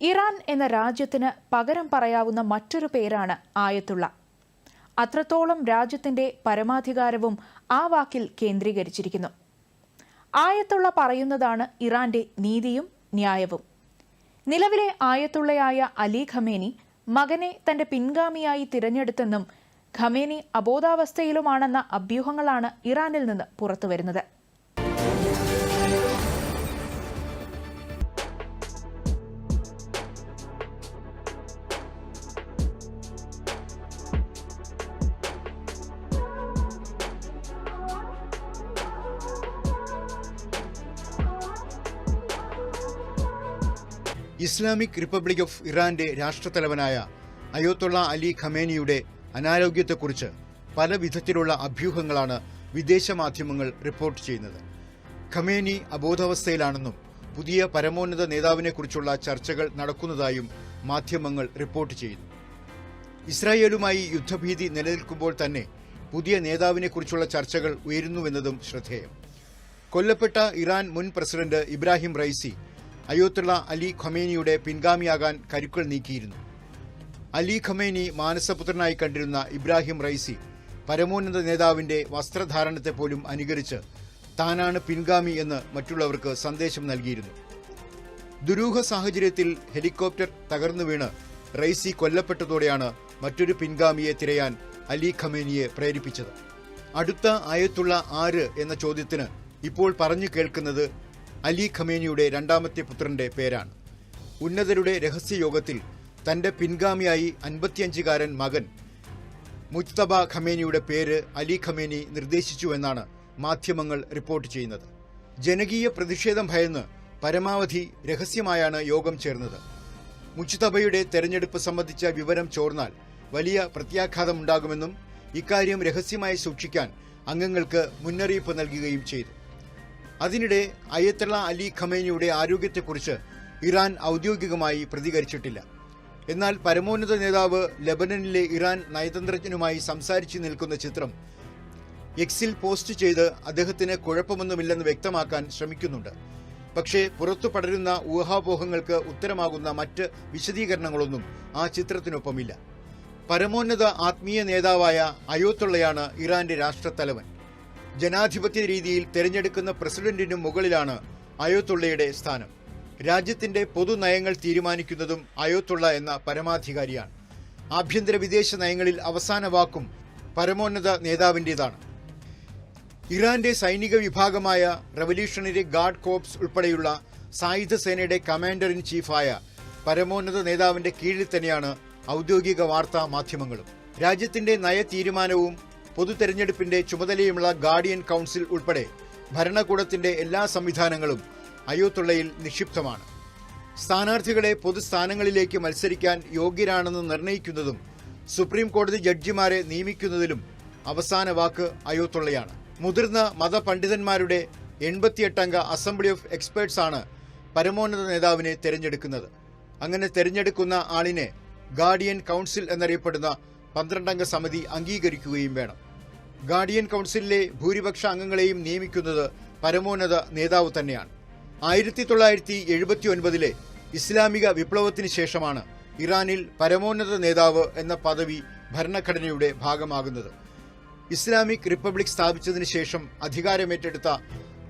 Iran എന്ന രാജ്യത്തിന് പകരം പറയാവുന്ന മറ്റൊരു പേരാണ് ആയത്തുള്ള. അത്രത്തോളം രാജ്യത്തിന്റെ പരമാധികാരവും ആ വാക്കിൽ കേന്ദ്രീകരിച്ചിരിക്കുന്നു. ആയത്തുള്ള പറയുന്നതാണ് ഇറാന്റെ നീതിയും ന്യായവും. നിലവിലെ ആയത്തുള്ളയായ അലി ഖമേനി മകനെ തന്റെ പിൻഗാമിയായി തിരഞ്ഞെടുത്തെന്നും ഖമേനി അബോധാവസ്ഥയിലുമാണെന്ന അഭ്യൂഹങ്ങളാണ് ഇറാനിൽ നിന്ന് പുറത്തുവരുന്നത്. ഇസ്ലാമിക് റിപ്പബ്ലിക് ഓഫ് ഇറാന്റെ രാഷ്ട്രത്തലവനായ അയോത്തുള്ള അലി ഖമേനിയുടെ അനാരോഗ്യത്തെക്കുറിച്ച് പല വിധത്തിലുള്ള അഭ്യൂഹങ്ങളാണ് വിദേശ മാധ്യമങ്ങൾ റിപ്പോർട്ട് ചെയ്യുന്നത്. ഖമേനി അബോധാവസ്ഥയിലാണെന്നും പുതിയ പരമോന്നത നേതാവിനെക്കുറിച്ചുള്ള ചർച്ചകൾ നടക്കുന്നതായും മാധ്യമങ്ങൾ റിപ്പോർട്ട് ചെയ്യുന്നു. ഇസ്രായേലുമായി യുദ്ധഭീതി നിലനിൽക്കുമ്പോൾ തന്നെ പുതിയ നേതാവിനെക്കുറിച്ചുള്ള ചർച്ചകൾ ഉയരുന്നുവെന്നതും ശ്രദ്ധേയം. കൊല്ലപ്പെട്ട ഇറാൻ മുൻ president Ebrahim Raisi Ayatollah Ali ഖൊമേനിയുടെ പിൻഗാമിയാകാൻ കരുക്കൾ നീക്കിയിരുന്നു. അലി ഖൊമേനി മാനസപുത്രനായി കണ്ടിരുന്ന ഇബ്രാഹിം റൈസി പരമോന്നത നേതാവിന്റെ വസ്ത്രധാരണത്തെ പോലും അനുകരിച്ച് താനാണ് പിൻഗാമി എന്ന് മറ്റുള്ളവർക്ക് സന്ദേശം നൽകിയിരുന്നു. ദുരൂഹ സാഹചര്യത്തിൽ ഹെലികോപ്റ്റർ തകർന്നു വീണ് റൈസി കൊല്ലപ്പെട്ടതോടെയാണ് മറ്റൊരു പിൻഗാമിയെ തിരയാൻ അലി ഖമേനിയെ പ്രേരിപ്പിച്ചത്. അടുത്ത ആയത്തുള്ള ആര് എന്ന ചോദ്യത്തിന് ഇപ്പോൾ പറഞ്ഞു കേൾക്കുന്നത് അലി ഖമേനിയുടെ രണ്ടാമത്തെ പുത്രന്റെ പേരാണ്. ഉന്നതരുടെ രഹസ്യയോഗത്തിൽ തന്റെ പിൻഗാമിയായി അൻപത്തിയഞ്ചുകാരൻ മകൻ മുജ്തബ ഖമേനിയുടെ പേര് അലി ഖമേനി നിർദ്ദേശിച്ചുവെന്നാണ് മാധ്യമങ്ങൾ റിപ്പോർട്ട് ചെയ്യുന്നത്. ജനകീയ പ്രതിഷേധം ഭയന്ന് പരമാവധി രഹസ്യമായാണ് യോഗം ചേർന്നത്. മുജ്തബയുടെ തെരഞ്ഞെടുപ്പ് സംബന്ധിച്ച വിവരം ചോർന്നാൽ വലിയ പ്രത്യാഘാതമുണ്ടാകുമെന്നും ഇക്കാര്യം രഹസ്യമായി സൂക്ഷിക്കാൻ അംഗങ്ങൾക്ക് മുന്നറിയിപ്പ് നൽകുകയും ചെയ്തു. അതിനിടെ അയത്തള അലി ഖമേനിയുടെ ആരോഗ്യത്തെക്കുറിച്ച് ഇറാൻ ഔദ്യോഗികമായി പ്രതികരിച്ചിട്ടില്ല. എന്നാൽ പരമോന്നത നേതാവ് ലെബനനിലെ ഇറാൻ നയതന്ത്രജ്ഞനുമായി സംസാരിച്ചു നിൽക്കുന്ന ചിത്രം എക്സിൽ പോസ്റ്റ് ചെയ്ത് അദ്ദേഹത്തിന് കുഴപ്പമൊന്നുമില്ലെന്ന് വ്യക്തമാക്കാൻ ശ്രമിക്കുന്നുണ്ട്. പക്ഷേ പുറത്തു പടരുന്ന ഊഹാപോഹങ്ങൾക്ക് ഉത്തരമാകുന്ന മറ്റ് വിശദീകരണങ്ങളൊന്നും ആ ചിത്രത്തിനൊപ്പമില്ല. പരമോന്നത ആത്മീയ നേതാവായ അയോത്തുള്ളയാണ് ഇറാന്റെ രാഷ്ട്രത്തലവൻ. ജനാധിപത്യ രീതിയിൽ തെരഞ്ഞെടുക്കുന്ന പ്രസിഡന്റിനും മുകളിലാണ് അയോത്തുള്ളയുടെ സ്ഥാനം. രാജ്യത്തിന്റെ പൊതുനയങ്ങൾ തീരുമാനിക്കുന്നതും അയോത്തുള്ള എന്ന പരമാധികാരിയാണ്. ആഭ്യന്തര വിദേശ നയങ്ങളിൽ അവസാന വാക്കും പരമോന്നത നേതാവിന്റേതാണ് ഇറാന്റെ സൈനിക വിഭാഗമായ റവല്യൂഷണറി ഗാർഡ് കോപ്സ് ഉൾപ്പെടെയുള്ള സായുധ സേനയുടെ കമാൻഡർ ഇൻ ചീഫായ പരമോന്നത നേതാവിന്റെ കീഴിൽ തന്നെയാണ് ഔദ്യോഗിക വാർത്താ മാധ്യമങ്ങളും. രാജ്യത്തിന്റെ നയ തീരുമാനവും പൊതു തെരഞ്ഞെടുപ്പിന്റെ ചുമതലയുമുള്ള ഗാർഡിയൻ കൗൺസിൽ ഉൾപ്പെടെ ഭരണകൂടത്തിന്റെ എല്ലാ സംവിധാനങ്ങളും അയോത്തുള്ളയിൽ നിക്ഷിപ്തമാണ്. സ്ഥാനാർത്ഥികളെ പൊതുസ്ഥാനങ്ങളിലേക്ക് മത്സരിക്കാൻ യോഗ്യരാണെന്ന് നിർണയിക്കുന്നതും സുപ്രീം കോടതി ജഡ്ജിമാരെ നിയമിക്കുന്നതിലും അവസാന വാക്ക് അയോത്തുള്ളയാണ് മുതിർന്ന മതപണ്ഡിതന്മാരുടെ എൺപത്തിയെട്ടംഗ അസംബ്ലി ഓഫ് എക്സ്പേർട്സ് ആണ് പരമോന്നത നേതാവിനെ തെരഞ്ഞെടുക്കുന്നത്. അങ്ങനെ തെരഞ്ഞെടുക്കുന്ന ആളിനെ ഗാർഡിയൻ കൗൺസിൽ എന്നറിയപ്പെടുന്ന പന്ത്രണ്ടംഗ സമിതി അംഗീകരിക്കുകയും വേണം. ഗാർഡിയൻ കൗൺസിലിലെ ഭൂരിപക്ഷ അംഗങ്ങളെയും നിയമിക്കുന്നത് പരമോന്നത നേതാവ് തന്നെയാണ്. ആയിരത്തി തൊള്ളായിരത്തി എഴുപത്തി ഒൻപതിലെ ഇസ്ലാമിക വിപ്ലവത്തിന് ശേഷമാണ് ഇറാനിൽ പരമോന്നത നേതാവ് എന്ന പദവി ഭരണഘടനയുടെ ഭാഗമാകുന്നത്. ഇസ്ലാമിക് റിപ്പബ്ലിക് സ്ഥാപിച്ചതിന് ശേഷം അധികാരമേറ്റെടുത്ത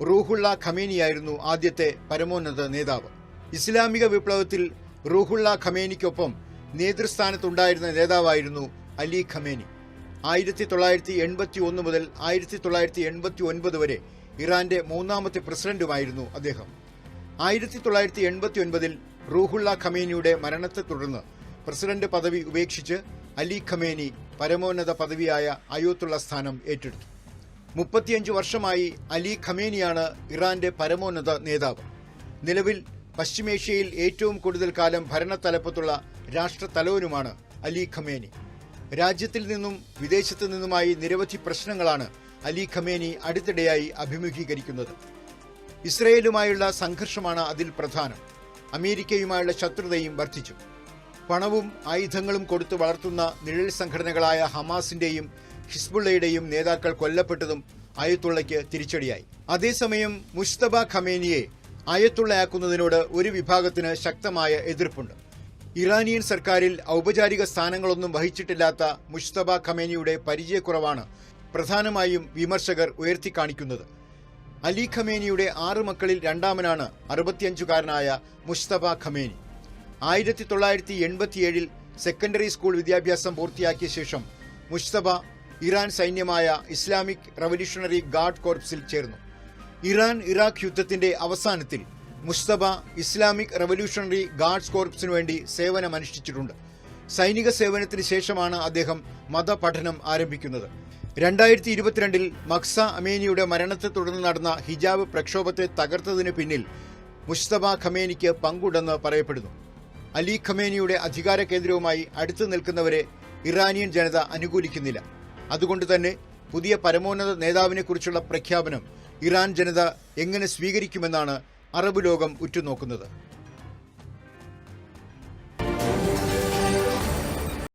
റൂഹുള്ള ഖമേനിയായിരുന്നു ആദ്യത്തെ പരമോന്നത നേതാവ്. ഇസ്ലാമിക വിപ്ലവത്തിൽ റൂഹുള്ള ഖമേനിക്കൊപ്പം നേതൃസ്ഥാനത്തുണ്ടായിരുന്ന നേതാവായിരുന്നു അലി ഖമേനി. ആയിരത്തി തൊള്ളായിരത്തി എൺപത്തി ഒന്ന് മുതൽ ആയിരത്തി തൊള്ളായിരത്തി എൺപത്തി ഒൻപത് വരെ ഇറാന്റെ മൂന്നാമത്തെ പ്രസിഡന്റുമായിരുന്നു അദ്ദേഹം. ആയിരത്തി തൊള്ളായിരത്തി എൺപത്തി ഒൻപതിൽ റൂഹുള്ള ഖമേനിയുടെ മരണത്തെ തുടർന്ന് പ്രസിഡന്റ് പദവി ഉപേക്ഷിച്ച് അലി ഖമേനി പരമോന്നത പദവിയായ അയോത്തുള്ള സ്ഥാനം ഏറ്റെടുത്തു. മുപ്പത്തിയഞ്ച് വർഷമായി അലി ഖമേനിയാണ് ഇറാന്റെ പരമോന്നത നേതാവ്. നിലവിൽ പശ്ചിമേഷ്യയിൽ ഏറ്റവും കൂടുതൽ കാലം ഭരണത്തലപ്പത്തുള്ള രാഷ്ട്രത്തലവനുമാണ് അലി ഖമേനി. രാജ്യത്തിൽ നിന്നും വിദേശത്തു നിന്നുമായി നിരവധി പ്രശ്നങ്ങളാണ് അലി ഖമേനി അടുത്തിടെയായി അഭിമുഖീകരിക്കുന്നത്. ഇസ്രയേലുമായുള്ള സംഘർഷമാണ് അതിൽ പ്രധാനം. അമേരിക്കയുമായുള്ള ശത്രുതയും വർദ്ധിച്ചു. പണവും ആയുധങ്ങളും കൊടുത്തു വളർത്തുന്ന നിഴൽ സംഘടനകളായ ഹമാസിന്റെയും ഹിസ്ബുള്ളയുടെയും നേതാക്കൾ കൊല്ലപ്പെട്ടതും ആയത്തുള്ളയ്ക്ക് തിരിച്ചടിയായി. അതേസമയം മുസ്തബ ഖമേനിയെ ആയത്തുള്ളയാക്കുന്നതിനോട് ഒരു വിഭാഗത്തിന് ശക്തമായ എതിർപ്പുണ്ട്. ഇറാനിയൻ സർക്കാരിൽ ഔപചാരിക സ്ഥാനങ്ങളൊന്നും വഹിച്ചിട്ടില്ലാത്ത മുഷ്തബ ഖമേനിയുടെ പരിചയക്കുറവാണ് പ്രധാനമായും വിമർശകർ ഉയർത്തിക്കാണിക്കുന്നത്. അലി ഖമേനിയുടെ ആറ് മക്കളിൽ രണ്ടാമനാണ് അറുപത്തിയഞ്ചുകാരനായ മുസ്തഫ ഖമേനി. ആയിരത്തി തൊള്ളായിരത്തി എൺപത്തിയേഴിൽ സെക്കൻഡറി സ്കൂൾ വിദ്യാഭ്യാസം പൂർത്തിയാക്കിയ ശേഷം മുസ്തഫ ഇറാൻ സൈന്യമായ ഇസ്ലാമിക് റവല്യൂഷണറി ഗാർഡ് കോർപ്സിൽ ചേർന്നു. ഇറാൻ ഇറാഖ് യുദ്ധത്തിന്റെ അവസാനത്തിൽ മുസ്തഫ ഇസ്ലാമിക് റവല്യൂഷണറി ഗാർഡ്സ് കോർപ്സിനു വേണ്ടി സേവനമനുഷ്ഠിച്ചിട്ടുണ്ട്. സൈനിക സേവനത്തിന് ശേഷമാണ് അദ്ദേഹം മതപഠനം ആരംഭിക്കുന്നത്. രണ്ടായിരത്തി ഇരുപത്തിരണ്ടിൽ മക്സ അമേനിയുടെ മരണത്തെ തുടർന്ന് നടന്ന ഹിജാബ് പ്രക്ഷോഭത്തെ തകർത്തതിന് പിന്നിൽ മുസ്തഫ ഖമേനിക്ക് പങ്കുണ്ടെന്ന് പറയപ്പെടുന്നു. അലി ഖമേനിയുടെ അധികാര കേന്ദ്രവുമായി അടുത്തു നിൽക്കുന്നവരെ ഇറാനിയൻ ജനത അനുകൂലിക്കുന്നില്ല. അതുകൊണ്ട് തന്നെ പുതിയ പരമോന്നത നേതാവിനെക്കുറിച്ചുള്ള പ്രഖ്യാപനം ഇറാൻ ജനത എങ്ങനെ സ്വീകരിക്കുമെന്നാണ് അറബ് ലോകം ഉറ്റുനോക്കുന്നത്.